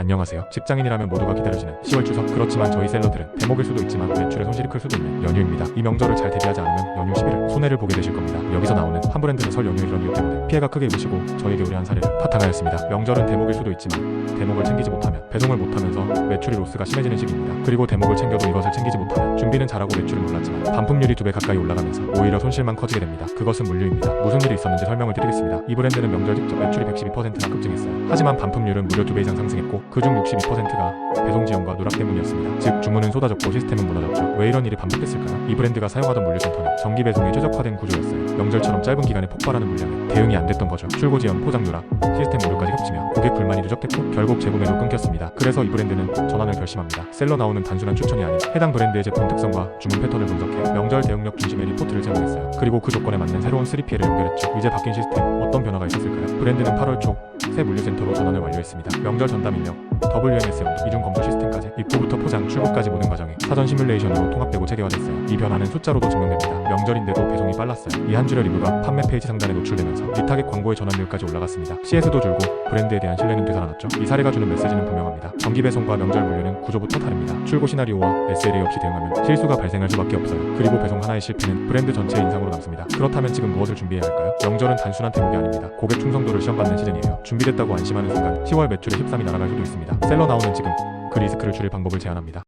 안녕하세요. 직장인이라면 모두가 기다려지는 10월 추석. 그렇지만 저희 셀러들은 대목일 수도 있지만 매출에 손실이 클 수도 있는 연휴입니다. 이 명절을 잘 대비하지 않으면 연휴 10일을 손해를 보게 되실 겁니다. 여기서 나오는 한 브랜드는 설 연휴 이런 이유 때문에 피해가 크게 입으시고 저에게 의뢰한 사례를 바탕하였습니다. 명절은 대목일 수도 있지만 대목을 챙기지 못하면 배송을 못하면서 매출이 로스가 심해지는 시기입니다. 그리고 대목을 챙겨도 이것을 챙기지 못하면 준비는 잘하고 매출은 몰랐지만 반품률이 두 배 가까이 올라가면서 오히려 손실만 커지게 됩니다. 그것은 물류입니다. 무슨 일이 있었는지 설명을 드리겠습니다. 이 브랜드는 명절 직접 매출이 112%나 급증했어요. 하지만 반품률은 무려 두 배 이상 상승했고 그중 62%가 배송 지연과 누락 때문이었습니다. 즉 주문은 쏟아졌고 시스템은 무너졌죠. 왜 이런 일이 반복됐을까요? 이 브랜드가 사용하던 물류 센터는 정기 배송에 최적화된 구조였어요. 명절처럼 짧은 기간에 폭발하는 물량에 대응이 안 됐던 거죠. 출고 지연, 포장 누락, 시스템 오류까지 겹치며 고객 불만이 누적됐고 결국 재구매로 끊겼습니다. 그래서 이 브랜드는 전환을 결심합니다. 셀러 나오는 단순한 추천이 아닌 해당 브랜드의 제품 특성과 주문 패턴을 분석해 명절 대응력 중심의 리포트를 제공했어요. 그리고 그 조건에 맞는 새로운 3PL을 연결했죠. 이제 바뀐 시스템 어떤 변화가 있었을까요? 브랜드는 8월 초 새 물류센터로 전환을 완료했습니다. 명절 전담 인력, WMS 연도, 이중 검수 시스템까지 입구부터 포장, 출고까지 모든 과정이 사전 시뮬레이션으로 통합되고 체계화됐어요. 이 변화는 숫자로도 증명됩니다. 명절인데도 배송이 빨랐어요. 이 한 줄의 리뷰가 판매 페이지 상단에 노출되면서 리타겟 광고의 전환율까지 올라갔습니다. CS도 줄고 브랜드에 대한 신뢰는 되살아났죠. 이 사례가 주는 메시지는 분명합니다. 정기 배송과 명절 물류는 구조부터 다릅니다. 출고 시나리오와 SLA 없이 대응하면 실수가 발생할 수밖에 없어요. 그리고 배송 하나의 실패는 브랜드 전체의 인상으로 남습니다. 그렇다면 지금 무엇을 준비해야 할까요? 명절은 단순한 대목이 아닙니다. 고객 충성도를 시험받는 시즌이에요. 준비됐다고 안심하는 순간 10월 매출의 13이 날아갈 수도 있습니다. 셀러 나오는 지금 그 리스크를 줄일 방법을 제안합니다.